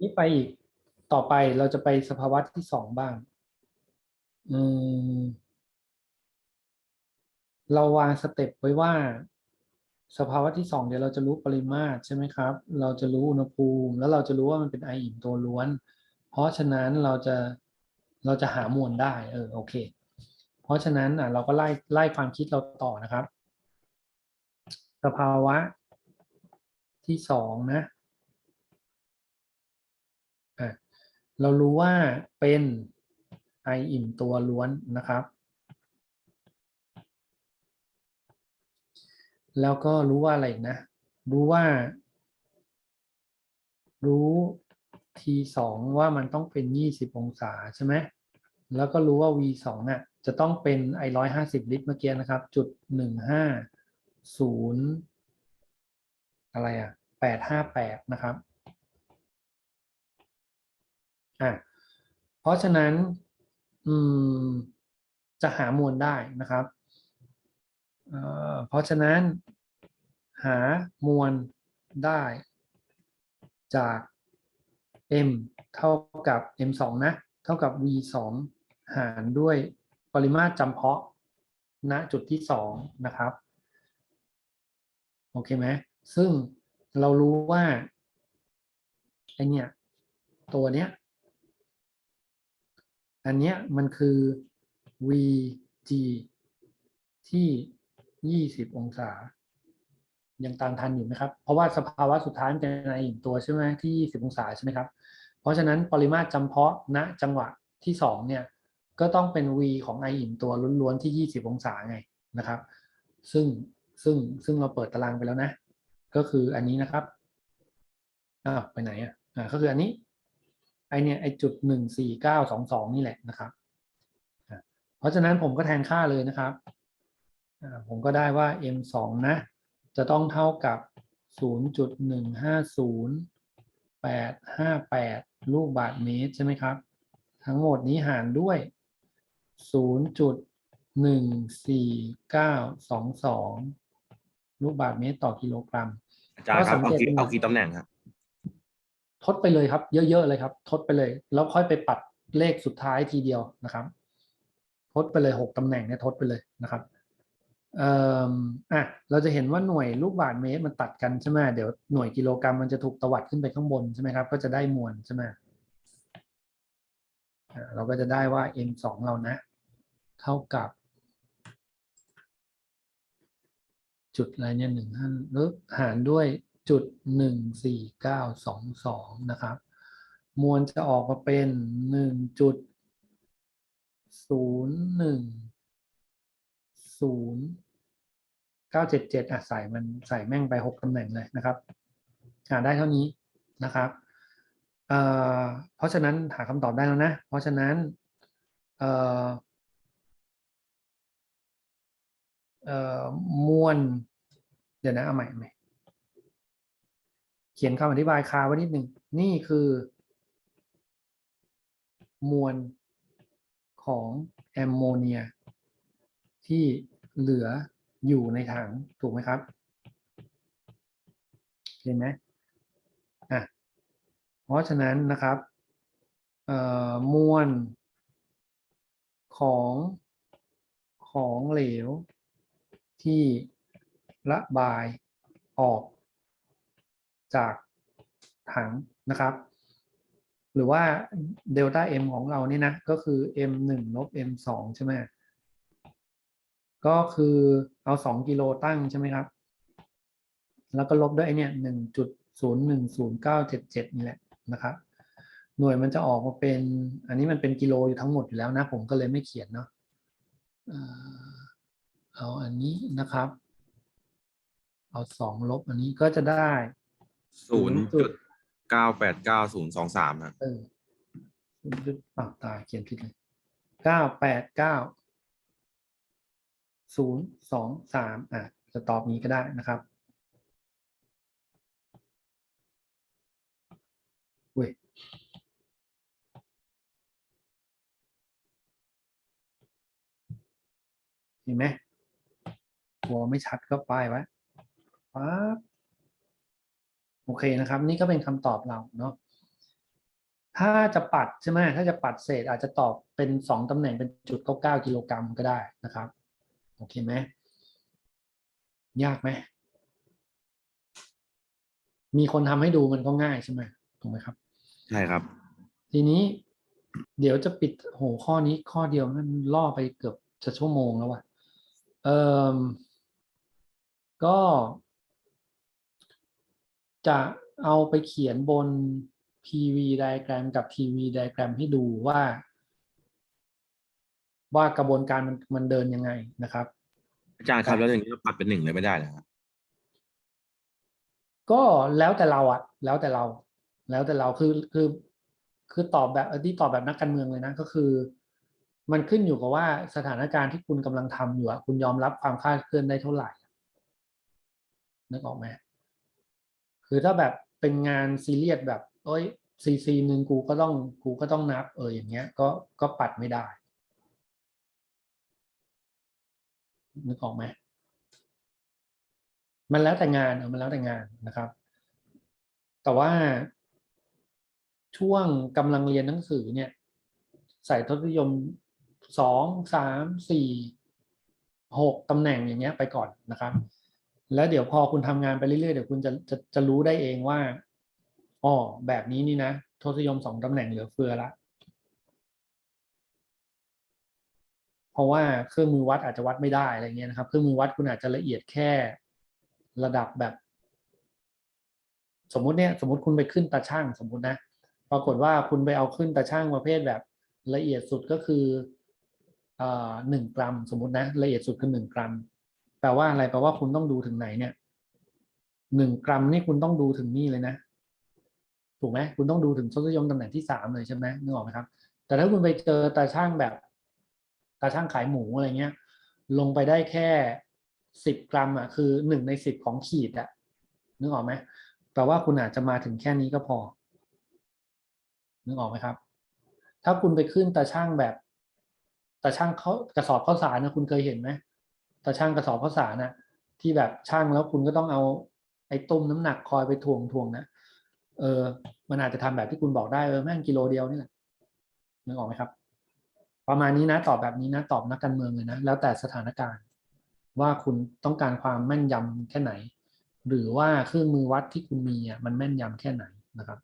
นี่ไปอีกต่อไปเราจะไปสภาวะที่สองบ้าง อืม เราวางสเต็ปไว้ว่า สภาวะที่สองเดี๋ยวเราจะรู้ปริมาตรใช่ไหมครับ เราจะรู้อุณหภูมิ แล้วเราจะรู้ว่ามันเป็นไออิ่มตัวล้วน เพราะฉะนั้นเราจะเราจะหามวลได้ เออโอเค เพราะฉะนั้นอะ เราก็ไล่ไล่ความคิดเราต่อนะครับ สภาวะที่สองนะอะ เรารู้ว่าเป็นไออิ่มตัวล้วนนะครับ แล้วก็รู้ว่าอะไรนะ รู้ว่า รู้ t สองว่ามันต้องเป็นยี่สิบองศาใช่ไหมแล้วก็รู้ว่า v สองอะจะต้องเป็นไอร้อยห้าสิบลิตรเมื่อกี้นะครับ จุดหนึ่งห้าศูนย์อะไรอะแปดห้าแปดนะครับ อะเพราะฉะนั้นอืมจะหามวลได้นะครับเอ่อเพราะฉะนั้นหามวลได้จาก m เท่ากับ m 2นะ เท่ากับ v 2หารด้วยปริมาตรจำเพาะณจุดที่สองนะครับ โอเคไหมซึ่งเรารู้ว่าไอเนี่ยตัวเนี้ย อันเนี้ยมันคือ vg ที่ 20 องศา ยังตามทันอยู่ไหมครับ เพราะว่าสภาวะสุดท้ายมันเป็นไออิ่มตัวใช่ไหมที่ 20 องศาใช่ไหมครับ เพราะฉะนั้นปริมาตรจำเพาะณจังหวะที่ 2 เนี่ย ก็ต้องเป็น v ของไออิ่มตัวล้วนๆที่ 20 องศาไงนะครับ ซึ่งซึ่งซึ่งเราเปิดตารางไปแล้วนะ ก็คืออันนี้นะครับอ้าวไปไหนอะอ่าก็คืออันนี้ ไอเนี่ยไอจุดหนึ่งสี่เก้าสองสองนี่แหละนะครับอะเพราะฉะนั้นผมก็แทนค่าเลยนะครับอ่าผมก็ได้ว่า m สองนะ จะต้องเท่ากับศูนย์จุดหนึ่งห้าศูนย์แปดห้าแปดลูกบาทเมตรใช่ไหมครับ ทั้งหมดนี้หารด้วยศูนย์จุดหนึ่งสี่เก้าสองสองลูกบาทเมตรต่อกิโลกรัมอาจารย์ครับก็สัเอางเกตกี่ดูเอากี่ตำแหน่งครับ ทดไปเลยครับ เยอะๆเลยครับ ทดไปเลย แล้วค่อยไปปัดเลขสุดท้ายทีเดียวนะครับ ทดไปเลยหกตำแหน่งเนี่ยทดไปเลยนะครับเอ่อะเราจะเห็นว่าหน่วยลูกบาศก์เมตรมันตัดกันใช่ไหมเดี๋ยวหน่วยกิโลกรัมมันจะถูกตวัดขึ้นไปข้างบนใช่ไหมครับ ก็จะได้มวลใช่ไหมอะเราก็จะได้ว่า m สองเรานะ เท่ากับ จุดอะไรเนี่ยหนึ่งห้าหรือหารด้วย จุดหนึ่งสี่เก้าสองสองนะครับ มวลจะออกมาเป็นหนึ่งจุดศูนย์หนึ่งศูนย์เก้าเจ็ดเจ็ดอะใส่มันใส่แม่งไปหกตำแหน่งเลยนะครับหาได้เท่านี้นะครับเอ่อเพราะฉะนั้นหาคำตอบได้แล้วนะ เพราะฉะนั้นเอ่อเอ่อมวลเดี๋ยวนะเอาใหม่ใหม่ ขียนคำอธิบายคาไว้นิดหนึ่งนี่คือ มวลของแอมโมเนีย ที่เหลืออยู่ในถังถูกไหมครับ เห็นไหมอะเพราะฉะนั้นนะครับเอ่อมวลของของเหลวที่ระบายออก จากถังนะครับ หรือว่าเดลต้า m ของเราเนี่ยนะ ก็คือ m 1ลบ m 2ใช่ไหมก็คือเอาสองกิโลตั้งใช่ไหมครับ แล้วก็ลบด้วยไอเนี่ยหนึ่งจุดศูนย์หนึ่งศูนย์เก้าเจ็ดเจ็ดนี่แหละนะครับ หน่วยมันจะออกมาเป็น อันนี้มันเป็นกิโลอยู่ทั้งหมดอยู่แล้วนะ ผมก็เลยไม่เขียนเนาะเอ่อเอาอันนี้นะครับ เอาสองลบอันนี้ก็จะได้ ศูนย์จุดเก้าแปดเก้าศูนย์สองสามครับเออศูนย์จุดอ้าวตายเขียนผิดเลยเก้าแปดเก้าศูนย์สองสามอะจะตอบนี้ก็ได้นะครับเว้ยเห็นไหมหัวไม่ชัดก็ป้ายไว้ปั๊บ โอเคนะครับ นี่ก็เป็นคำตอบเราเนาะถ้าจะปัดใช่ไหมถ้าจะปัดเศษอาจจะตอบเป็นสองตำแหน่งเป็นจุดเก้าเก้ากิโลกรัมก็ได้นะครับ โอเคไหมยากไหมมีคนทำให้ดูมันก็ง่ายใช่ไหมถูกไหมครับ ใช่ครับ ทีนี้เดี๋ยวจะปิดโหข้อนี้ข้อเดียวมันล่อไปเกือบจะชั่วโมงแล้วว่ะเอ่อก็ จะเอาไปเขียนบน PV diagram กับ TV diagram ให้ดูว่า ว่ากระบวนการมันมันเดินยังไงนะครับ อาจารย์ครับแล้วอย่างนี้เราปรับเป็นหนึ่งเลยไม่ได้เหรอครับก็แล้วแต่เราอะแล้วแต่เรา แล้วแต่เราคือคือ คือตอบแบบเออที่ตอบแบบนักการเมืองเลยนะก็คือ มันขึ้นอยู่กับว่าสถานการณ์ที่คุณกำลังทำอยู่อะคุณยอมรับความคลาดเคลื่อนได้เท่าไหร่นึกออกไหม คือถ้าแบบเป็นงานซีเรียสแบบเอ้ยซีซีหนึ่งกูก็ต้องกูก็ต้องนับ เอออย่างเงี้ยก็ก็ปัดไม่ได้ นึกออกไหมมันแล้วแต่งานเออมันแล้วแต่งานนะครับ แต่ว่าช่วงกำลังเรียนหนังสือเนี่ยใส่ทศนิยมสองสามสี่หกตำแหน่งอย่างเงี้ยไปก่อนนะครับ แล้วเดี๋ยวพอคุณทำงานไปเรื่อยๆเดี๋ยวคุณจะจะจะรู้ได้เองว่าอ๋อแบบนี้นี่นะทศนิยมสองตำแหน่งเหลือเฟือละเพราะว่าเครื่องมือวัดอาจจะวัดไม่ได้อะไรเงี้ยนะครับ เครื่องมือวัดคุณอาจจะละเอียดแค่ระดับแบบ สมมุติเนี่ยสมมติคุณไปขึ้นตาช่างสมมุตินะปรากฏว่าคุณไปเอาขึ้นตาช่างประเภทแบบละเอียดสุดก็คือหนึ่งกรัม สมมตินะละเอียดสุดคือหนึ่งกรัม แปลว่าอะไรแปลว่าคุณต้องดูถึงไหนเนี่ยหนึ่งกรัมนี่คุณต้องดูถึงนี่เลยนะ ถูกไหมคุณต้องดูถึงทศนิยมตำแหน่งที่สามเลยใช่ไหมนึกออกไหมครับ แต่ถ้าคุณไปเจอตาช่างแบบ ตาช่างขายหมูอะไรเงี้ย ลงไปได้แค่สิบกรัมอะคือหนึ่งในสิบของขีดอะนึกออกไหมแปลว่าคุณอาจจะมาถึงแค่นี้ก็พอ นึกออกไหมครับ ถ้าคุณไปขึ้นตาช่างแบบตาช่างเขากระสอบข้าวสารนะคุณเคยเห็นไหม ตาช่างกระสอบข้าวสารนะที่แบบช่างแล้วคุณก็ต้องเอาไอ้ตุ้มน้ำหนักคอยไปทวงทวงนะเออ มันอาจจะทำแบบที่คุณบอกได้เออแม่งกิโลเดียวนี่แหละนึกออกไหมครับ ประมาณนี้นะตอบแบบนี้นะตอบนักการเมืองเลยนะแล้วแต่สถานการณ์ ว่าคุณต้องการความแม่นยำแค่ไหน หรือว่าเครื่องมือวัดที่คุณมีอะมันแม่นยำแค่ไหนนะครับ